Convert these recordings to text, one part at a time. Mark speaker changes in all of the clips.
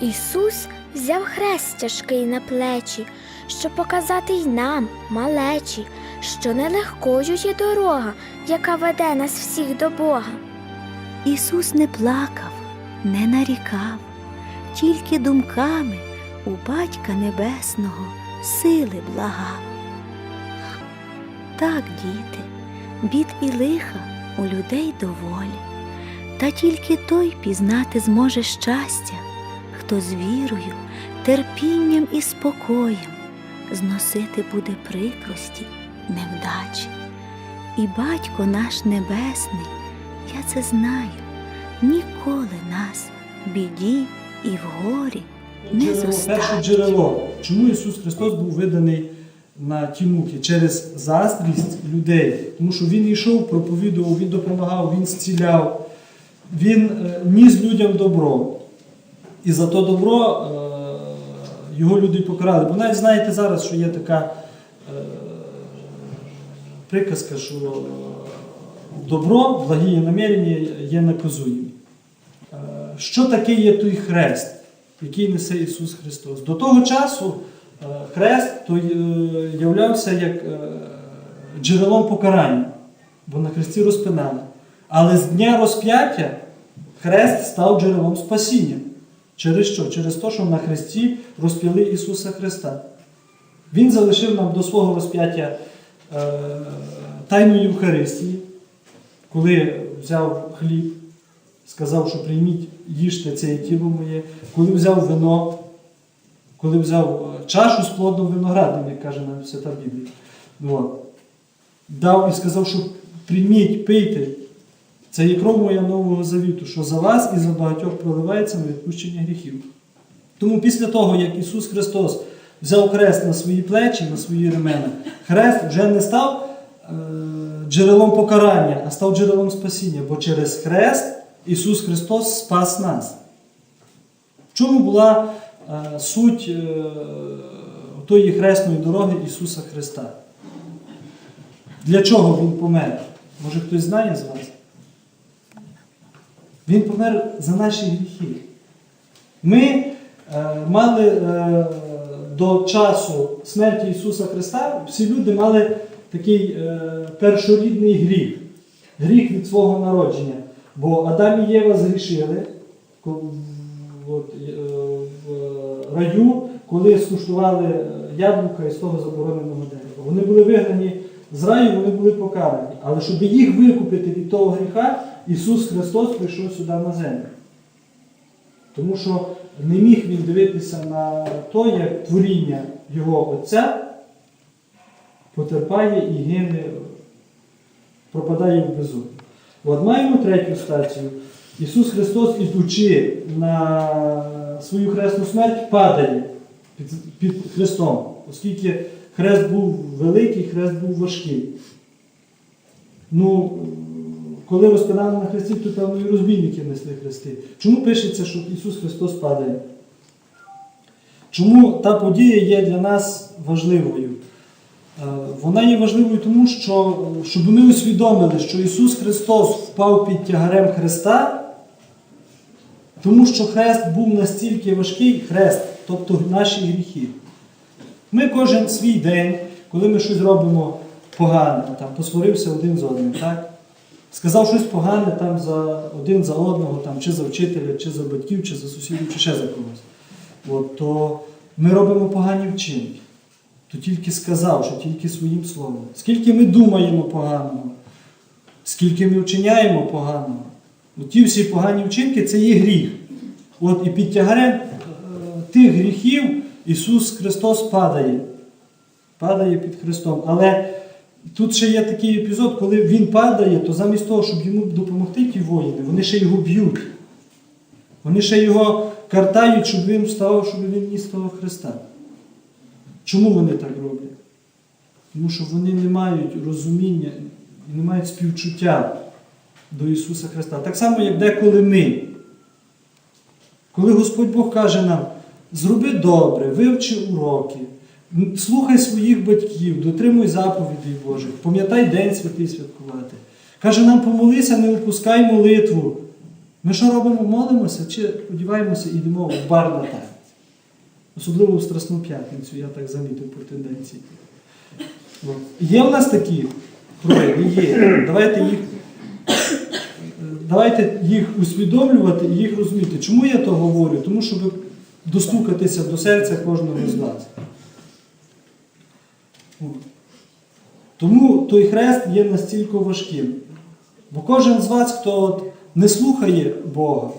Speaker 1: Ісус взяв хрест тяжкий на плечі, щоб показати й нам, малечі, що нелегкою є дорога, яка веде нас всіх до Бога.
Speaker 2: Ісус не плакав, не нарікав, тільки думками у Батька Небесного сили благав. Так, діти, бід і лиха у людей доволі, та тільки той пізнати зможе щастя, хто з вірою, терпінням і спокоєм зносити буде прикрості, невдачі. І батько наш небесний, я це знаю, ніколи нас в біді і в горі не
Speaker 3: Джерело, перше джерело. Чому Ісус Христос був виданий на ті муки? Через заздрість людей. Тому що Він йшов, проповідував, Він допомагав, Він зціляв, Він е, ніс людям добро. І за то добро е, його люди покарали. Бо навіть знаєте зараз, що є така е, приказка, що добро, благі намірення є наказуємі. Е, Що таке є той хрест, який несе Ісус Христос? До того часу хрест то являвся як джерелом покарання, бо на хресті розпинали. Але з дня розп'яття хрест став джерелом спасіння. Через що? Через те, що на хресті розп'яли Ісуса Христа. Він залишив нам до свого розп'яття е, тайну Євхаристії, коли взяв хліб, сказав, що прийміть, їжте це тіло моє, коли взяв вино, коли взяв е, чашу з плодом виноградним, як каже нам Свята Біблія. Дав і сказав, що прийміть, пийте. Це є кров моя нового завіту, що за вас і за багатьох проливається на відпущення гріхів. Тому після того, як Ісус Христос взяв хрест на свої плечі, на свої ремена, хрест вже не став е, джерелом покарання, а став джерелом спасіння, бо через хрест Ісус Христос спас нас. В чому була е, суть е, тої хресної дороги Ісуса Христа? Для чого Він помер? Може хтось знає з вас? Він помер за наші гріхи. Ми е, мали е, до часу смерті Ісуса Христа, всі люди мали такий е, першорідний гріх, гріх від свого народження. Бо Адам і Єва згрішили в- от, е, в раю, коли скуштували е, яблука із того забороненого дерева. Вони були вигнані з раю, вони були покарані. Але щоб їх викупити від того гріха, Ісус Христос прийшов сюди на землю. Тому що не міг він дивитися на то, як творіння його Отця потерпає і гине, пропадає в безумі. От маємо третю стацію. Ісус Христос, ідучи на свою хресну смерть, падає під, під Христом, оскільки хрест був великий, хрест був важкий. Ну, коли розпинали на хресті, то певно і розбійники несли хрести. Чому пишеться, що Ісус Христос падає? Чому та подія є для нас важливою? Е, Вона є важливою тому, що щоб ми усвідомили, що Ісус Христос впав під тягарем Христа, тому що хрест був настільки важкий, хрест, тобто наші гріхи. Ми кожен свій день, коли ми щось робимо погане, там, посварився один з одним, так? сказав щось погане там, за, один за одного, там, чи за вчителя, чи за батьків, чи за сусідів, чи ще за когось. От, то ми робимо погані вчинки. То тільки сказав, що тільки своїм словом. Скільки ми думаємо поганого, скільки ми вчиняємо поганого. Ну, ті всі погані вчинки це є гріх. От і під тягарем е, тих гріхів Ісус Христос падає. Падає під Христом. Але тут ще є такий епізод, коли Він падає, то замість того, щоб йому допомогти ті воїни, вони ще його б'ють. Вони ще його картають, щоб він вставав, щоб він ніс того Христа. Чому вони так роблять? Тому що вони не мають розуміння і не мають співчуття до Ісуса Христа. Так само, як деколи ми. Коли Господь Бог каже нам, зроби добре, вивчи уроки, слухай своїх батьків, дотримуй заповідей Божих, пам'ятай День святий святкувати. Каже нам, помолися, не опускай молитву. Ми що робимо? Молимося чи одіваємося і йдемо в бар на танець? Особливо в Страсну п'ятницю, я так замітив по тенденції. Є в нас такі прояви? Є. Давайте їх, давайте їх усвідомлювати і їх розуміти. Чому я то говорю? Тому щоб достукатися до серця кожного з вас. Тому той хрест є настільки важким. Бо кожен з вас, хто от не слухає Бога,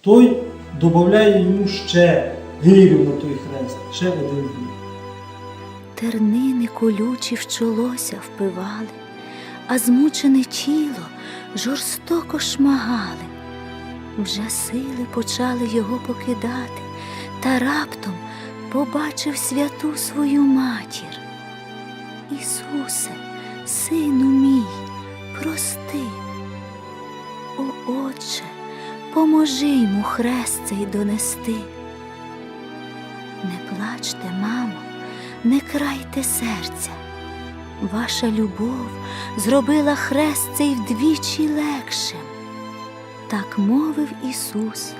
Speaker 3: той додає йому ще гирю на той хрест, ще один гріх.
Speaker 2: Тернини колючі в чолося впивали, а змучене тіло жорстоко шмагали. Вже сили почали його покидати, та раптом побачив святу свою матір. Ісусе, сину мій, прости. О Отче, поможи йому хрест цей донести. Не плачте, мамо, не крайте серця. Ваша любов зробила хрест цей вдвічі легшим. Так мовив Ісус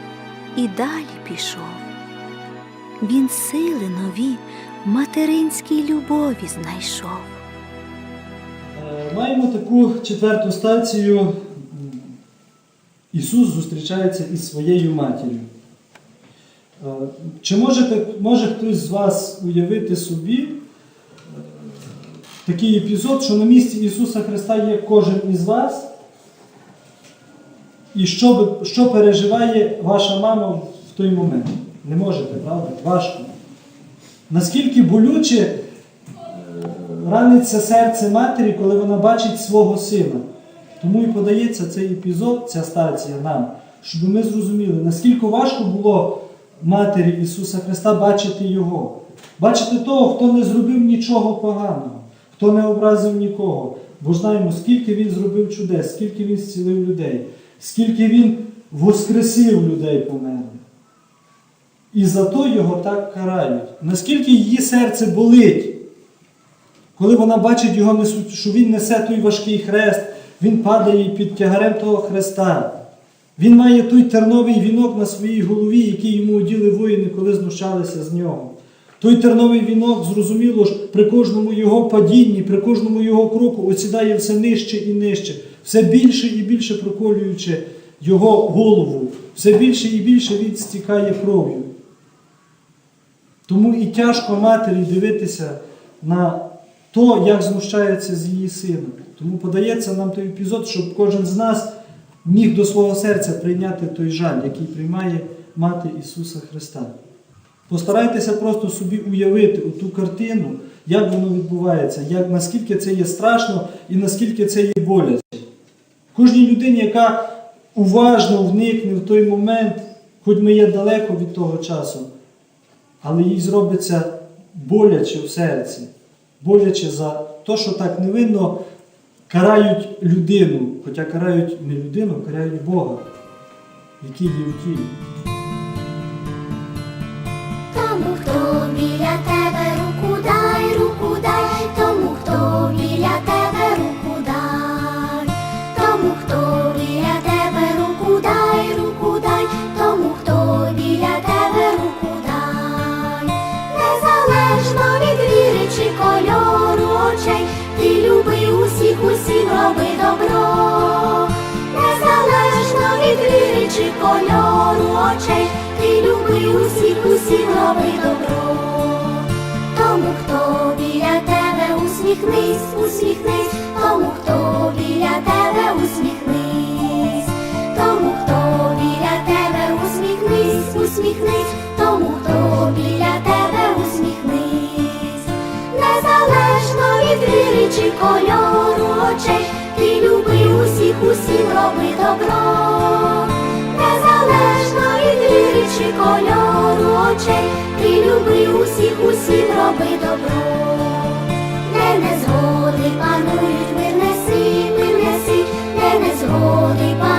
Speaker 2: і далі пішов. Він сили нові материнській любові знайшов.
Speaker 3: Е, Маємо таку четверту стацію. Ісус зустрічається із своєю матір'ю. Е, Чи можете, може хтось з вас уявити собі е, такий епізод, що на місці Ісуса Христа є кожен із вас? І що, що переживає ваша мама в той момент? Не можете, правда? Важко. Наскільки болюче е, раниться серце матері, коли вона бачить свого сина. Тому і подається цей епізод, ця стація нам, щоб ми зрозуміли, наскільки важко було матері Ісуса Христа бачити Його. Бачити того, хто не зробив нічого поганого, хто не образив нікого. Бо знаємо, скільки Він зробив чудес, скільки Він зцілив людей, скільки Він воскресив людей померлих. І за то його так карають. Наскільки її серце болить, коли вона бачить його, що він несе той важкий хрест, він падає під тягарем того хреста. Він має той терновий вінок на своїй голові, який йому оділи воїни, коли знущалися з нього. Той терновий вінок, зрозуміло ж, при кожному його падінні, при кожному його кроку осідає все нижче і нижче, все більше і більше проколюючи його голову, все більше і більше він стікає кров'ю. Тому і тяжко матері дивитися на то, як знущається з її сином. Тому подається нам той епізод, щоб кожен з нас міг до свого серця прийняти той жаль, який приймає мати Ісуса Христа. Постарайтеся просто собі уявити ту картину, як воно відбувається, як, наскільки це є страшно і наскільки це є боляче. Кожній людині, яка уважно вникне в той момент, хоч ми є далеко від того часу, але їй зробиться боляче в серці, боляче за те, що так невинно карають людину, хоча карають не людину, карають Бога, який є в тілі.
Speaker 4: Кольору очей, ти люби усіх, усім роби добро. Тому, хто біля тебе усміхнись, усміхнись, тому, хто біля тебе усміхнись, тому, хто біля тебе усміхнись, усміхнись, тому, хто біля очей, ти люби усіх, усім роби добро, не згоди панують, ми неси, ми неси, не згоди панують.